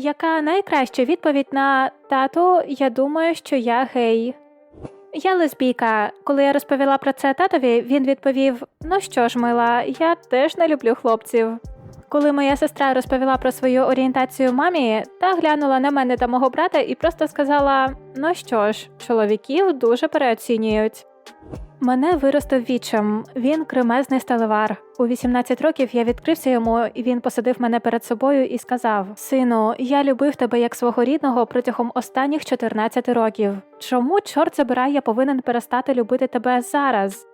Яка найкраща відповідь на тату, я думаю, що я гей. Я лесбійка. Коли я розповіла про це татові, він відповів: Ну що ж, мила, я теж не люблю хлопців. Коли моя сестра розповіла про свою орієнтацію мамі, та глянула на мене та мого брата і просто сказала: Ну що ж, чоловіків дуже переоцінюють. Мене виростив вічим. Він кремезний сталевар. У 18 років я відкрився йому, і він посадив мене перед собою і сказав: Сину, я любив тебе як свого рідного протягом останніх 14 років. Чому, чорт забирай, я повинен перестати любити тебе зараз?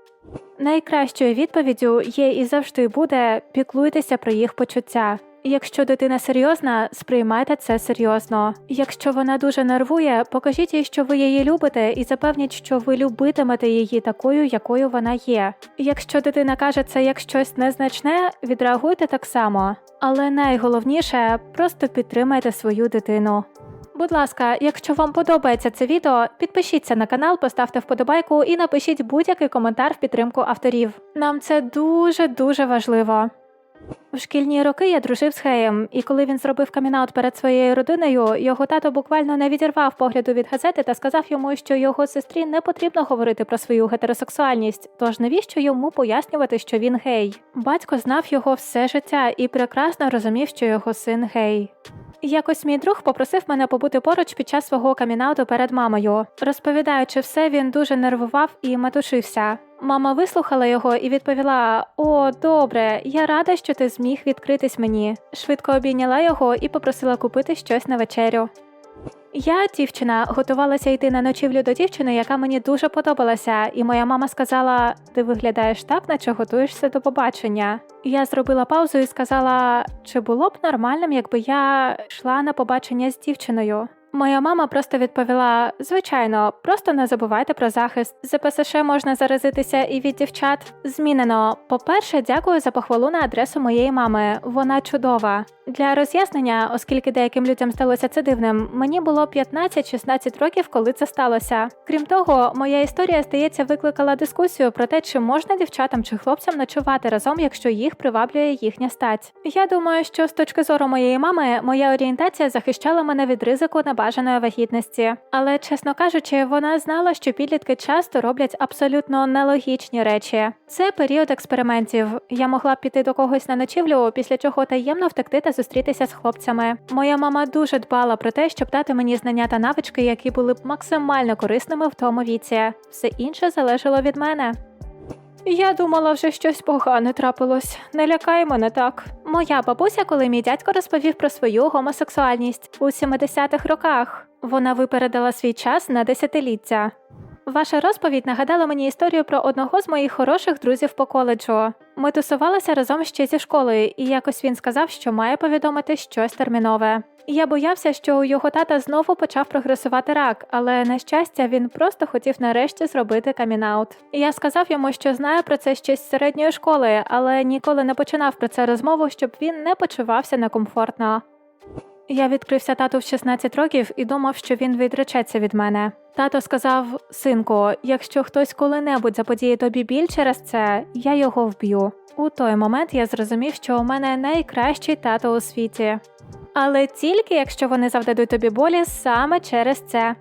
Найкращою відповіддю є і завжди буде піклуйтеся про їх почуття. Якщо дитина серйозна, сприймайте це серйозно. Якщо вона дуже нервує, покажіть їй, що ви її любите, і запевніть, що ви любитимете її такою, якою вона є. Якщо дитина каже це як щось незначне, відреагуйте так само. Але найголовніше просто підтримайте свою дитину. Будь ласка, якщо вам подобається це відео, підпишіться на канал, поставте вподобайку і напишіть будь-який коментар в підтримку авторів. Нам це дуже дуже важливо. У шкільні роки я дружив з Хеєм, і коли він зробив камінаут перед своєю родиною, його тато буквально не відірвав погляду від газети та сказав йому, що його сестрі не потрібно говорити про свою гетеросексуальність, тож навіщо йому пояснювати, що він гей? Батько знав його все життя і прекрасно розумів, що його син гей. Якось мій друг попросив мене побути поруч під час свого камінауту перед мамою. Розповідаючи все, він дуже нервував і метушився. Мама вислухала його і відповіла: О, добре, я рада, що ти зміг відкритись мені. Швидко обійняла його і попросила купити щось на вечерю. Я, дівчина, готувалася йти на ночівлю до дівчини, яка мені дуже подобалася, і моя мама сказала: Ти виглядаєш так, наче готуєшся до побачення. Я зробила паузу і сказала, чи було б нормальним, якби я йшла на побачення з дівчиною. Моя мама просто відповіла: звичайно, просто не забувайте про захист. ЗПСШ ПСШ можна заразитися і від дівчат. Змінено. По-перше, дякую за похвалу на адресу моєї мами. Вона чудова. Для роз'яснення, оскільки деяким людям сталося це дивним, мені було 15-16 років, коли це сталося. Крім того, моя історія, здається, викликала дискусію про те, чи можна дівчатам чи хлопцям ночувати разом, якщо їх приваблює їхня стать. Я думаю, що з точки зору моєї мами, моя орієнтація захищала мене від ризику небажаної вагітності. Але, чесно кажучи, вона знала, що підлітки часто роблять абсолютно нелогічні речі. Це період експериментів. Я могла піти до когось на ночівлю, після чого таємно втекти та зустрітися з хлопцями. Моя мама дуже дбала про те, щоб дати мені знання та навички, які були б максимально корисними в тому віці. Все інше залежало від мене. Я думала, вже щось погане трапилось. Не лякай мене так. Моя бабуся, коли мій дядько розповів про свою гомосексуальність у 70-х роках. Вона випередила свій час на десятиліття. Ваша розповідь нагадала мені історію про одного з моїх хороших друзів по коледжу. Ми тусувалися разом ще зі школи, і якось він сказав, що має повідомити щось термінове. Я боявся, що у його тата знову почав прогресувати рак, але на щастя, він просто хотів нарешті зробити камінаут. Я сказав йому, що знаю про це ще з середньої школи, але ніколи не починав про це розмову, щоб він не почувався некомфортно. Я відкрився тату в 16 років і думав, що він відречеться від мене. Тато сказав: Синку, якщо хтось коли-небудь заподіє тобі біль через це, я його вб'ю. У той момент я зрозумів, що у мене найкращий тато у світі. Але тільки якщо вони завдадуть тобі болі саме через це.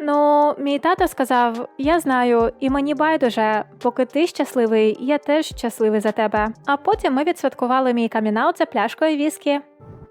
Ну, мій тато сказав: Я знаю, і мені байдуже, поки ти щасливий, я теж щасливий за тебе. А потім ми відсвяткували мій камінаут за пляшкою віскі.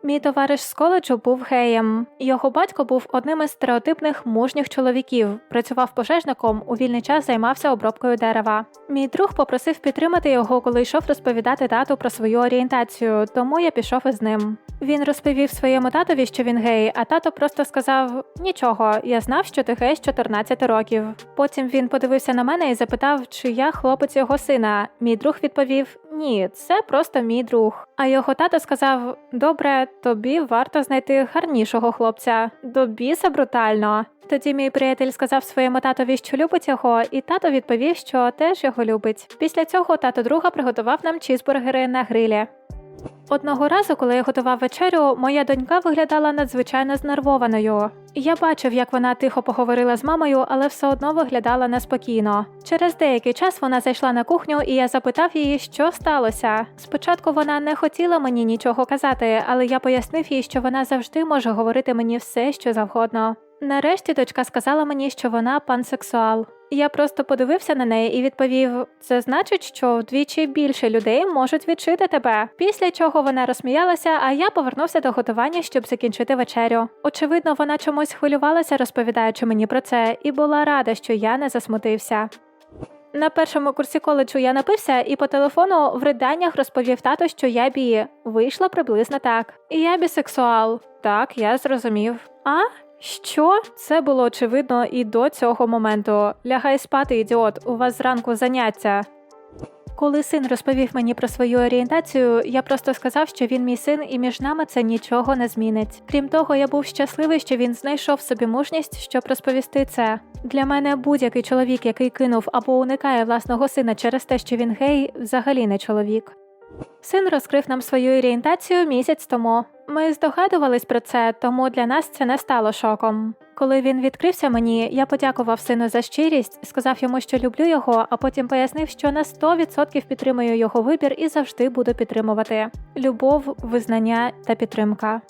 Мій товариш з коледжу був геєм. Його батько був одним із стереотипних мужніх чоловіків, працював пожежником, у вільний час займався обробкою дерева. Мій друг попросив підтримати його, коли йшов розповідати тату про свою орієнтацію, тому я пішов із ним. Він розповів своєму татові, що він гей, а тато просто сказав: Нічого, я знав, що ти гей з 14 років. Потім він подивився на мене і запитав, чи я хлопець його сина. Мій друг відповів: Ні, це просто мій друг. А його тато сказав: Добре, тобі варто знайти гарнішого хлопця. До біса брутально. Тоді мій приятель сказав своєму татові, що любить його, і тато відповів, що теж його любить. Після цього тато друга приготував нам чізбургери на грилі. Одного разу, коли я готував вечерю, моя донька виглядала надзвичайно знервованою. Я бачив, як вона тихо поговорила з мамою, але все одно виглядала неспокійно. Через деякий час вона зайшла на кухню, і я запитав її, що сталося. Спочатку вона не хотіла мені нічого казати, але я пояснив їй, що вона завжди може говорити мені все, що завгодно. Нарешті дочка сказала мені, що вона пансексуал. Я просто подивився на неї і відповів: це значить, що вдвічі більше людей можуть відчити тебе. Після чого вона розсміялася, а я повернувся до готування, щоб закінчити вечерю. Очевидно, вона чомусь хвилювалася, розповідаючи мені про це, і була рада, що я не засмутився. На першому курсі коледжу я напився і по телефону в риданнях розповів тато, що я бі. Вийшло приблизно так. Я бісексуал. Так, я зрозумів. А? Що? Це було очевидно і до цього моменту. Лягай спати, ідіот, у вас зранку заняття. Коли син розповів мені про свою орієнтацію, я просто сказав, що він мій син, і між нами це нічого не змінить. Крім того, я був щасливий, що він знайшов собі мужність, щоб розповісти це. Для мене будь-який чоловік, який кинув або уникає власного сина через те, що він гей, взагалі не чоловік. Син розкрив нам свою орієнтацію місяць тому. Ми здогадувались про це, тому для нас це не стало шоком. Коли він відкрився мені, я подякував сину за щирість, сказав йому, що люблю його, а потім пояснив, що на 100% підтримую його вибір і завжди буду підтримувати любов, визнання та підтримка.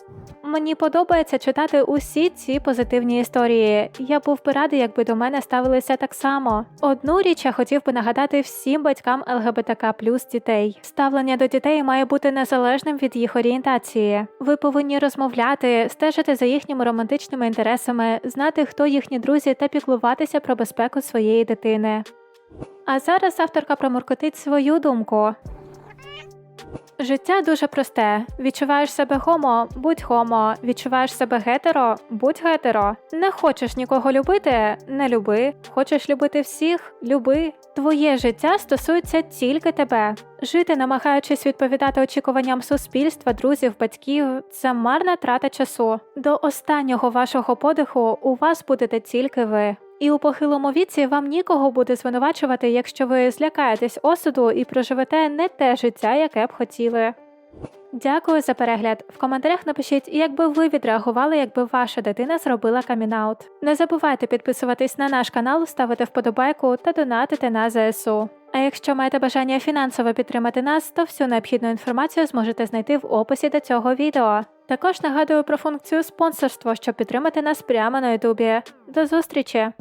Мені подобається читати усі ці позитивні історії. Я був би радий, якби до мене ставилися так само. Одну річ я хотів би нагадати всім батькам ЛГБТК плюс дітей. Ставлення до дітей має бути незалежним від їх орієнтації. Ви повинні розмовляти, стежити за їхніми романтичними інтересами, знати, хто їхні друзі, та піклуватися про безпеку своєї дитини. А зараз авторка проморкотить свою думку. Життя дуже просте. Відчуваєш себе хомо, будь хомо. Відчуваєш себе гетеро, будь гетеро. Не хочеш нікого любити, не люби. Хочеш любити всіх, люби. Твоє життя стосується тільки тебе. Жити, намагаючись відповідати очікуванням суспільства, друзів, батьків, це марна трата часу. До останнього вашого подиху у вас будете тільки ви. І у похилому віці вам нікого буде звинувачувати, якщо ви злякаєтесь осуду і проживете не те життя, яке б хотіли. Дякую за перегляд. В коментарях напишіть, як би ви відреагували, якби ваша дитина зробила камінаут. Не забувайте підписуватись на наш канал, ставити вподобайку та донатити на ЗСУ. А якщо маєте бажання фінансово підтримати нас, то всю необхідну інформацію зможете знайти в описі до цього відео. Також нагадую про функцію спонсорства, щоб підтримати нас прямо на Ютубі. До зустрічі!